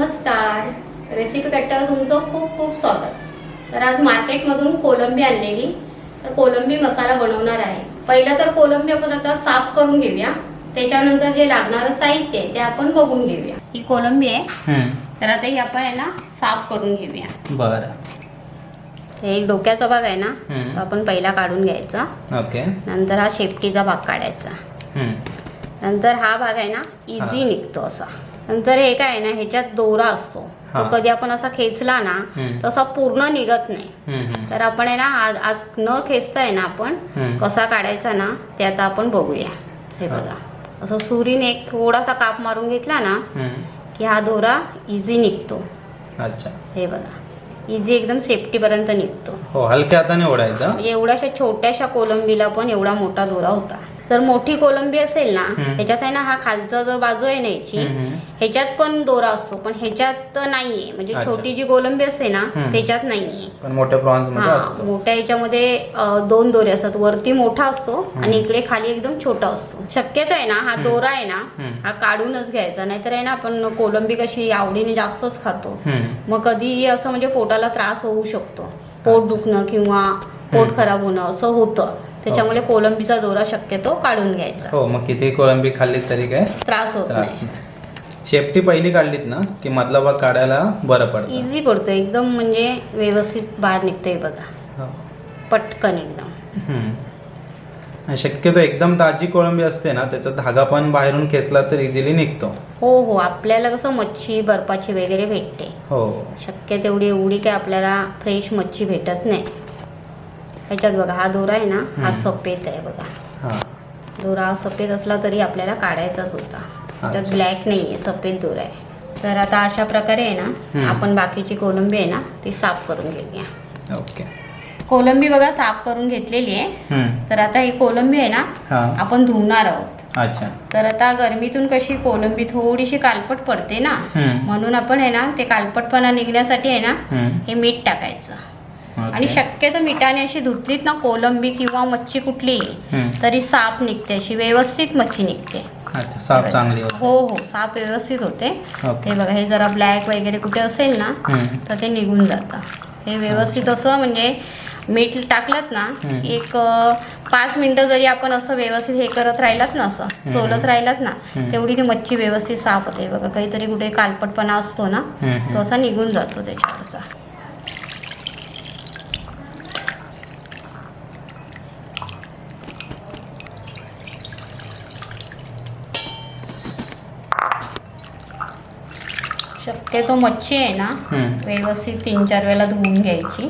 नमस्कार. रेसिपी कट्ट्यावर तुमचं खूप खूप स्वागत. तर आज मार्केटमधून कोलंबी आणलेली. तर कोलंबी मसाला बनवणार आहे. पहिलं तर कोलंबी आपण आता साफ करून घेऊया. त्याच्यानंतर जे लागणारं साहित्य आहे ते आपण बघून घेऊया. ही कोलंबी आहे. तर आता ही आपण आहे ना साफ करून घेऊया. बरं. हे डोक्याचा भाग आहे ना. तो आपण पहिला काढून घ्यायचा. ओके. नंतर हा शेपटीचा भाग काढायचा. नंतर हा भाग आहे ना इझी. निघतो असा. नंतर हे काय ना ह्याच्यात दोरा असतो. तो. कधी आपण असा खेचला ना. तसा पूर्ण निघत नाही. तर आपण आहे ना आज आज न खेचता आहे ना आपण. कसा काढायचा ना ते आता आपण बघूया. हे. बघा. असं सुरीने एक थोडासा काप मारून घेतला ना की हा दोरा इझी निघतो. अच्छा. हे बघा. इझी एकदम सेफ्टीपर्यंत निघतो. हो हलक्या हाताने ओढायचं. एवढ्याशा छोट्याशा कोलंबीला पण एवढा मोठा दोरा होता. जर मोठी कोलंबी असेल ना. ह्याच्यात आहे ना हा खालचा जो बाजू आहे ना याची हम्म, हम्म. ह्याच्यात पण दोरा असतो पण ह्याच्यात नाहीये. म्हणजे. छोटी जी कोलंबी असते ना. त्याच्यात नाहीये. मोठ्या प्रॉन्स हा मोठ्या ह्याच्यामध्ये दोन दोरे असतात. वरती मोठा असतो आणि इकडे खाली एकदम छोटा असतो. शक्यतो आहे ना हा दोरा आहे ना. हा काढूनच घ्यायचा. नाहीतर आहे ना आपण कोलंबी कशी आवडीने जास्तच खातो. मग कधीही असं म्हणजे पोटाला त्रास होऊ शकतो. पोट दुखणं किंवा पोट खराब होणं असं होतं. त्याच्यामुळे कोलंबीचा दोरा शक्यतो काढून घ्यायचा. हो मग किती कोळंबी खाल्ली तरी काय? त्रास होत त्रास. नाही. नाही शेपटी पहिली काढलीत ना की मधला भाग काढायला बरं पडतं? इझी पडतो एकदम म्हणजे व्यवस्थित बाहेर निघतोय बघा. हो. पटकन एकदम. हम्म. आणि शक्यतो एकदम ताजी कोळंबी असते ना त्याचा धागा पण बाहेरून खेचला तर इझिली निघतो. हो हो आपल्याला कसं मच्छी बर्फाची वगैरे भेटते. हो. शक्य तेवढी एवढी काय आपल्याला फ्रेश मच्छी भेटत नाही. ह्याच्यात बघा हा दोरा आहे ना हा. सफेद आहे बघा. हा. दोरा हा सफेद असला तरी आपल्याला काढायचाच होता. त्यात. ब्लॅक नाही आहे सफेद दोरा आहे. तर आता अशा प्रकारे आहे ना. आपण बाकीची कोलंबी आहे ना ती साफ करून घेऊया. ओके. कोलंबी बघा साफ करून घेतलेली आहे. तर आता ही कोलंबी आहे ना आपण धुणार आहोत. अच्छा. तर आता गरमीतून कशी कोलंबी थोडीशी कालपट पडते ना म्हणून आपण आहे ना ते कालपटपणा निघण्यासाठी आहे ना हे मीठ टाकायचं. आणि शक्यतो मिठाने अशी धुतलीत ना कोलंबी किंवा मच्छी हम्म, तरी साफ निघते अशी व्यवस्थित मच्छी निघते साफ चांगली. हो हो साफ व्यवस्थित होते ते बघा हे जरा ब्लॅक वगैरे कुठे असेल ना तर ते निघून जातं हे व्यवस्थित असं म्हणजे मीठ टाकलं ना. एक पाच मिनटं जरी आपण असं व्यवस्थित हे करत राहिलात ना असं. चोलत राहिलात ना. तेवढी ती मच्छी व्यवस्थित साफ होते बघा काहीतरी कुठे कालपटपणा असतो ना तो. असा निघून जातो त्याच्यावरचा शक्यतो मच्छी आहे ना व्यवस्थित तीन चार वेळेला धुवून घ्यायची.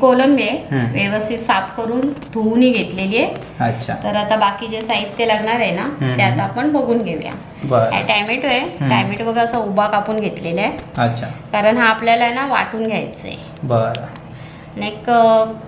कोलंबी आहे. व्यवस्थित साफ करून धुवूनही घेतलेली आहे. अच्छा. तर आता बाकी जे साहित्य लागणार आहे ना. ते आता आपण बघून घेऊया. बर. टॅमॅटो आहे. टॅमॅटो बघा असा उभा कापून घेतलेला आहे. अच्छा. कारण हा आपल्याला ना वाटून घ्यायचा आहे. बर. एक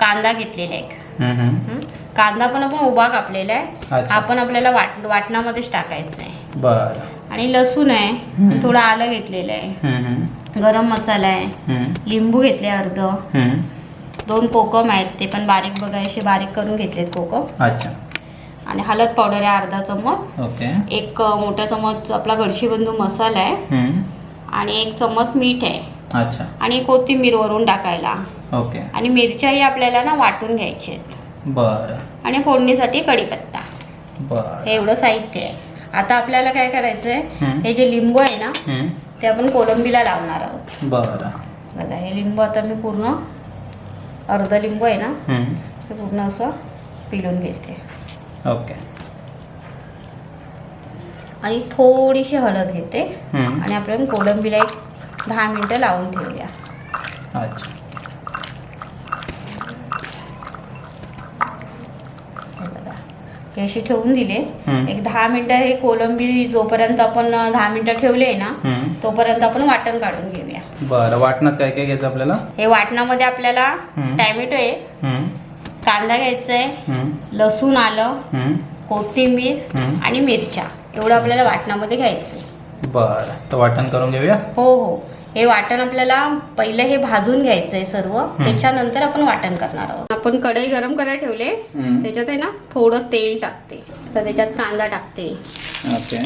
कांदा घेतलेला आहे? कांदा पण आपण उभा कापलेला आहे. अच्छा. हा पण आपल्याला वाट वाटणामध्येच टाकायचं आहे. बर. आणि लसूण आहे. थोडं आलं घेतलेलं आहे. गरम मसाला आहे. लिंबू घेतले अर्ध. दोन कोकम आहेत ते पण बारीक बघा असे बारीक करून घेतलेत कोकम. अच्छा. आणि हळद पावडर आहे अर्धा चमच ओके. एक मोठा चमच आपला गडशीबंधू मसाला आहे. आणि एक चमच मीठ आहे. अच्छा. आणि कोथिंबीर वरून टाकायला. ओके. आणि मिरच्याही आपल्याला ना वाटून घ्यायच्या आहेत बर. आणि फोडणीसाठी कढीपत्ता. बर. हे एवढं साहित्य आहे. आता आपल्याला काय करायचं आहे. हे जे लिंबू आहे ना ते आपण कोलंबीला लावणार आहोत. बर. बघा हे लिंबू आता मी पूर्ण अर्ध लिंबू आहे ना ते पूर्ण असं पिळून घेते. ओके. आणि थोडीशी हळद घेते आणि आपण कोलंबीला एक दहा मिनटं लावून ठेवूया. अच्छा हे बघा हे अशी ठेवून दिले. एक दहा मिनटं हे कोलंबी जोपर्यंत आपण दहा मिनटं ठेवले ना तोपर्यंत आपण वाटण काढून घेऊया. बरं वाटणात काय काय घ्यायचं आपल्याला? हे वाटणामध्ये आपल्याला. टॅमॅटो आहे कांदा घ्यायचा आहे लसूण आलं कोथिंबीर. आणि मिरच्या. एवढं आपल्याला वाटणामध्ये घ्यायचं आहे बरं तर वाटण करून घेऊया? हो हो. हे वाटण आपल्याला पहिलं हे भाजून घ्यायचंय सर्व. त्याच्यानंतर आपण वाटण करणार आहोत. आपण कढई गरम करायला ठेवले. हम्म. त्याच्यात आहे ना थोडं तेल टाकते. तर त्याच्यात कांदा टाकते. ओके.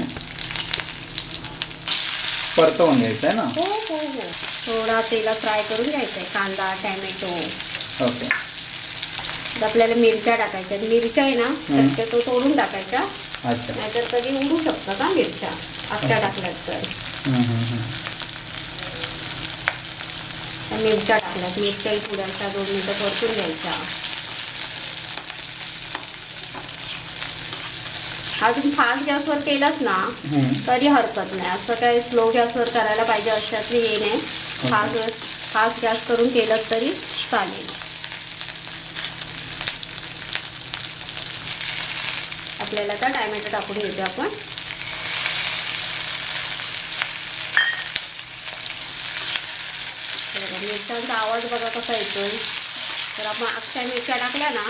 परतवून घ्यायचं आहे ना? हो हो हो. थोडा तेलात फ्राय करून घ्यायचा आहे कांदा टॅमॅटो. ओके. आपल्याला मिरच्या टाकायच्या मिरच्या आहे ना. शक्यतो तोडून टाकायच्या. अच्छा. नाहीतर कधी उडू शकतात ना मिरच्या. अख्ख्या टाकल्यात तर. मिरच्या टाकल्यात. मिरच्या पुड्याच्या दोन मिनटं परतून घ्यायच्या. अजून फास्ट गॅसवर केलाच ना. तरी हरकत नाही. असं काही स्लो गॅसवर करायला पाहिजे अशातली हे नाही. फास्ट फास्ट गॅस करून केलं तरी चालेल. आपल्याला आता टॅमॅटो टाकून घेतो आपण. मिरच्यांचा आवाज बघा कसा येतोय. तर आपण अख्ख्या मिरच्या टाकल्या ना.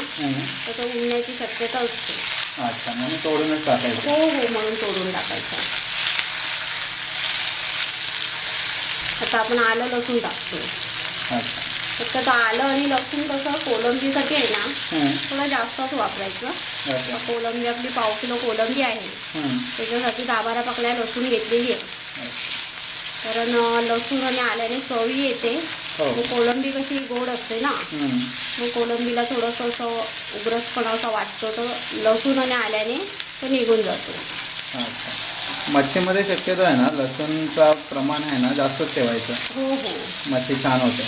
तर तो उडण्याची शक्यता असते. अच्छा म्हणून तोडूनच टाकायचं. हो हो म्हणून तोडून टाकायचा. आता आपण आलं लसूण टाकतो अच्छा. फक्त आलं आणि लसूण कसं कोलंबीसाठी आहे ना. थोडं जास्तच वापरायचं. कोलंबी आपली पाव किलो कोलंबी आहे. त्याच्यासाठी दहा बारा पकड्या लसूण घेतलेली आहे. कारण लसूण आणि आल्याने चवी येते. हो. कोलंबी कशी गोड असते ना. मग कोलंबीला थोडंसं असं उग्रसपणा असा वाटतो तर लसूण आणि आल्याने तो निघून जातो. मच्छीमध्ये शक्यतो आहे ना लसूणचा प्रमाण आहे ना जास्तच ठेवायचं. हो हो. मच्छी छान होते.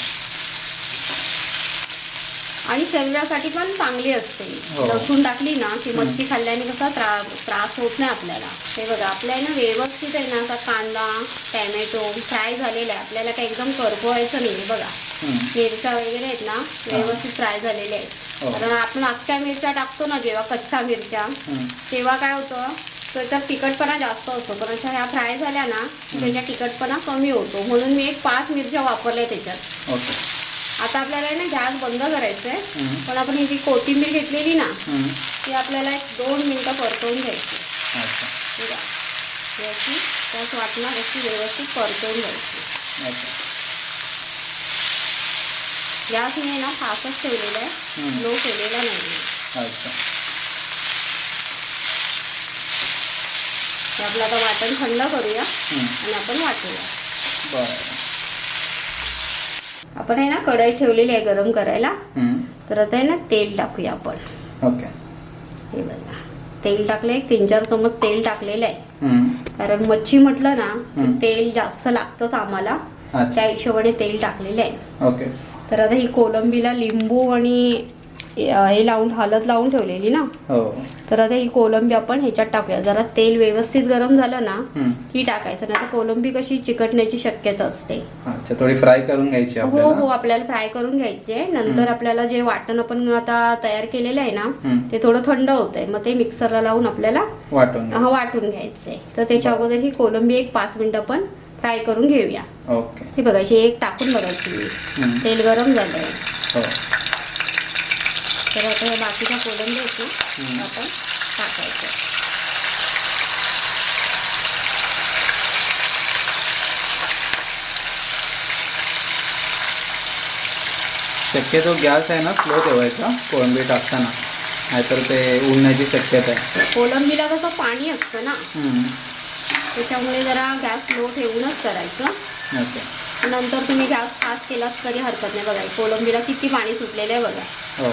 आणि शरीरासाठी पण चांगली असते. हो. लसूण टाकली ना की मच्छी खाल्ल्याने कसा त्रा त्रास होत नाही आपल्याला. हे बघा आपल्या ना व्यवस्थित आहे ना असा कांदा टॅमॅटो फ्राय झालेला आहे. आपल्याला काही एकदम करपवायचं नाही बघा. हम्म. मिरच्या वगैरे आहेत ना व्यवस्थित फ्राय झालेल्या आहेत. हो. कारण आपण अख्ख्या मिरच्या टाकतो ना जेव्हा कच्च्या मिरच्या हम्म. तेव्हा काय होतं त्याचा तिखटपणा जास्त असतो पण अशा ह्या फ्राय झाल्या ना की त्याचा तिखटपणा कमी होतो. म्हणून मी एक पाच मिरच्या वापरल्या त्याच्यात. ओके. आता आपल्याला ना गॅस बंद करायचं आहे. पण आपण ही जी कोथिंबीर घेतलेली ना. ती आपल्याला एक दोन मिनटं परतवून घ्यायची. अशी त्याच वाटणार अशी व्यवस्थित परतवून घ्यायची. गॅस मी ना फास्टच ठेवलेला आहे. लो केलेला नाही आपलं आता वाटण थंड करूया. आणि आपण वाटूया. बरं. आपण आहे ना कढई ठेवलेली आहे गरम करायला. तर आता आहे ना तेल टाकूया आपण. ओके. हे बघा. तेल टाकलं तीन चार चमच तेल टाकलेलं आहे. कारण मच्छी म्हटलं ना. तेल जास्त लागतंच आम्हाला. त्या हिशोबाने तेल टाकलेलं आहे. ओके. तर आता ही कोलंबीला लिंबू आणि हे लावून हळद लावून ठेवलेली ना? हो. तर आता ही कोलंबी आपण ह्याच्यात टाकूया. जरा तेल व्यवस्थित गरम झालं ना. की टाकायचं? नाही तर कोलंबी कशी चिकटण्याची शक्यता असते. थोडी फ्राय करून घ्यायची हो हो आपल्याला फ्राय करून घ्यायचे. नंतर आपल्याला जे वाटण आपण आता तयार केलेलं आहे ना. ते थोडं थंड होत आहे मग ते मिक्सरला लावून आपल्याला वाटून. हा, वाटून घ्यायचंय तर त्याच्या अगोदर ही कोलंबी एक पाच मिनिटं आपण फ्राय करून घेऊया. ओके. हे बघायची एक टाकून बघायची. तेल गरम झालंय. हो. तर आता हे बाकीच्या. त्या आपण टाकायचं. शक्यतो गॅस आहे ना स्लो ठेवायचा कोळंबी टाकताना. नाहीतर ते उडण्याची शक्यता आहे. कोलंबीला कसं पाणी असतं ना. त्याच्यामुळे जरा गॅस लो ठेवूनच करायचं. ओके. नंतर तुम्ही गॅस फास्ट केलात तरी हरकत नाही बघा. कोलंबीला किती पाणी सुटलेलं आहे बघा. हो.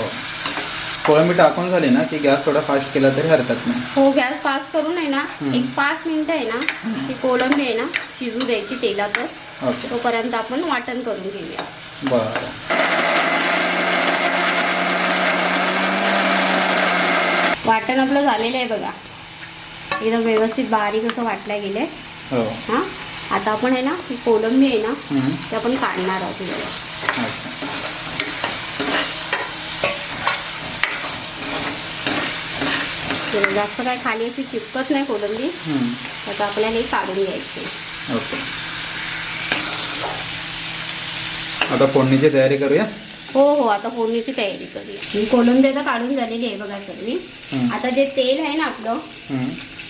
कोळंबी टाकून झाली ना की गॅस थोडा फास्ट केला तरी हरकत नाही. हो गॅस फास्ट करून आहे ना. एक पाच मिनिटं आहे ना ती कोलंबी आहे ना शिजू द्यायची तेलातच तोपर्यंत आपण वाटण करून घेऊया. बरं. वाटण आपलं झालेलं आहे बघा. एकदम व्यवस्थित बारीक असं वाटलं गेलंय. हो. हां? आता आपण आहे ना ही कोलंबी आहे ना. ते आपण काढणार आहोत ते जास्त काय खाली अशी चिपकत नाही कोलंबी. आता आपल्याला हे काढून घ्यायची आता फोडणीची तयारी करूया हो हो आता फोडणीची तयारी करूया ही कोलंबी आता काढून झालेली आहे बघा सर्वी. आता जे तेल आहे ना आपलं.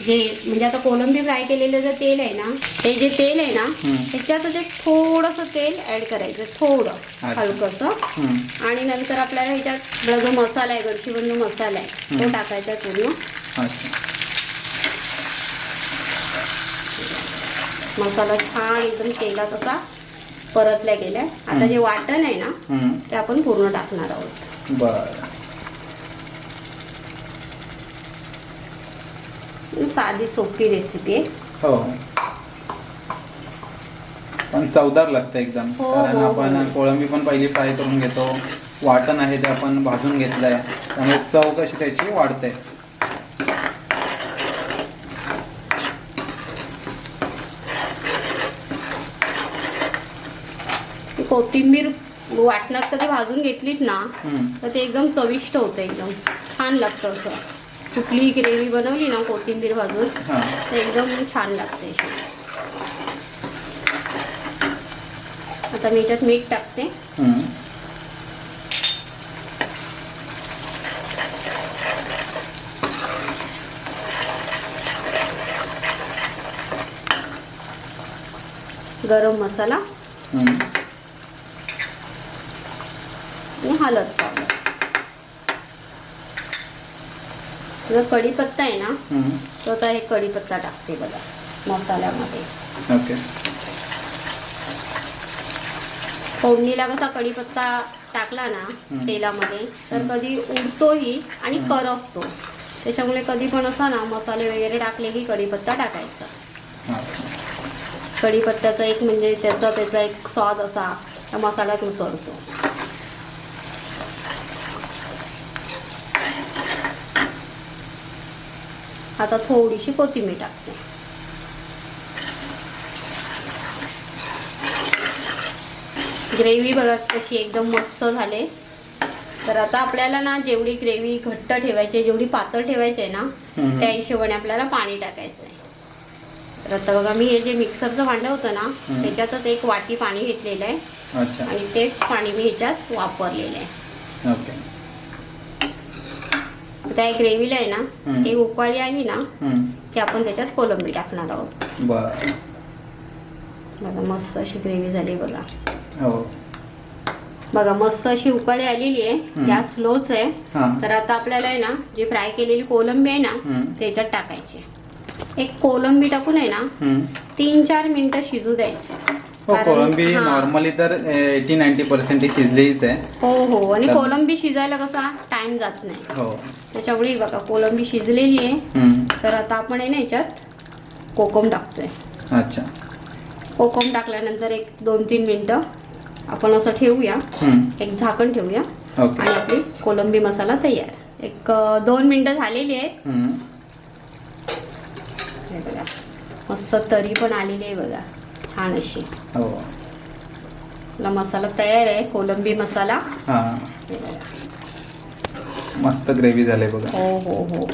जे म्हणजे आता कोलंबी फ्राय केलेलं जे तेल आहे ना ते जे तेल आहे ना. त्याच्यातच एक थोडंसं तेल ऍड करायचं थोडं. हलकंसं. आणि नंतर आपल्याला ह्याच्यात जो मसाला आहे गडचिबंधू मसाला आहे तो. टाकायचा पूर्ण मसाला छान एकदम तेलात असा परतल्या गेलाय आता जे वाटण आहे ना. ते आपण पूर्ण टाकणार आहोत बरं साधी सोपी रेसिपी आहे हो. पण चवदार लागतं एकदम. हो, कारण हो, आपण हो. कोळंबी पण पहिली फ्राय करून घेतो. वाटण आहे ते आपण भाजून घेतलंय. त्यामुळे चव कशी त्याची वाढते. कोथिंबीर वाटणात कधी भाजून घेतलीत ना हम्म. तर ते एकदम चविष्ट होतं एकदम. छान लागतं असं. कुठलीही ग्रेव्ही बनवली ना कोथिंबीर भाजून तर एकदम छान लागते आता मी याच्यात मीठ टाकते. गरम मसाला. आणि हळद पावडर जर कढीपत्ता आहे ना. तर आता हे कढीपत्ता टाकते बघा मसाल्यामध्ये. ओके. फोडणीला कसा कढीपत्ता टाकला ना. तेलामध्ये तर कधी उडतोही आणि. करपतो. त्याच्यामुळे कधी पण असा ना मसाले वगैरे टाकले की कढीपत्ता टाकायचा. कढीपत्त्याचा एक म्हणजे त्याचा त्याचा एक स्वाद असा त्या मसाल्यात उतरतो. आता थोडीशी कोथिंबीर टाकते. ग्रेव्ही बघा कशी एकदम मस्त झाले. तर आता आपल्याला ना जेवढी ग्रेव्ही घट्ट ठेवायची जेवढी पातळ ठेवायची आहे ना. त्या हिशोबाने आपल्याला पाणी टाकायचं आहे. तर आता बघा मी हे जे मिक्सरचं भांडं होतं ना. त्याच्यातच एक वाटी पाणी घेतलेलं आहे. अच्छा. आणि तेच पाणी मी ह्याच्यात वापरलेलं आहे ओके आता या ग्रेव्हीला आहे ना. एक उकाळी आली ना. की आपण त्याच्यात कोलंबी टाकणार आहोत बघा मस्त अशी ग्रेव्ही झाली बघा हो बघा मस्त अशी उकाळी आलेली आहे. गॅस स्लोच आहे तर आता आपल्याला आहे ना जी फ्राय केलेली कोलंबी आहे ना. त्याच्यात टाकायची एक कोलंबी टाकून आहे ना. तीन चार मिनिटं शिजू द्यायची हो कोळंबी हां. नॉर्मली तर एटी नाईन्टी पर्सेंट शिजलीच आहे. हो हो. आणि तर- कोलंबी शिजायला कसा टाइम जात नाही. हो. त्याच्यामुळे बघा कोलंबी शिजलेली आहे. हम्म. तर आता आपण आहे ना याच्यात कोकम टाकतोय. अच्छा. कोकम टाकल्यानंतर एक दोन तीन मिनटं आपण असं ठेवूया. हम्म. एक झाकण ठेवूया. ओके. आणि आपली कोलंबी मसाला तयार. एक अं, दोन मिनटं झालेली आहेत. हम्म. हे बघा. मस्त तरी पण आलेली आहे बघा. छान अशी हो. आपला मसाला तयार आहे कोलंबी मसाला. हां. हे बघा मस्त ग्रेव्ही झाली बघा. हो हो हो.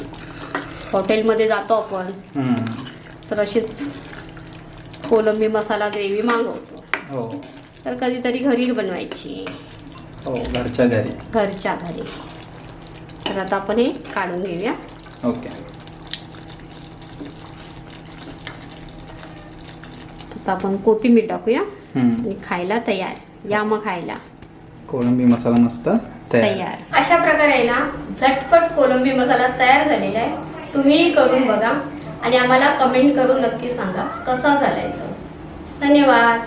हॉटेलमध्ये जातो आपण. हम्म. तर अशीच कोलंबी मसाला ग्रेव्ही मागवतो. हो. तर कधीतरी घरी बनवायची. हो घरच्या घरी. घरच्या घरी. तर आता आपण हे काढून घेऊया. ओके. आता आपण कोथिंबीर टाकूया. आणि खायला तयार. या मग खायला. कोळंबी मसाला मस्त तयार. तयार. अशा प्रकारे आहे ना झटपट कोलंबी मसाला तयार झालेला आहे. तुम्हीही करून बघा आणि आम्हाला कमेंट करून नक्की सांगा कसा झालाय तो. धन्यवाद.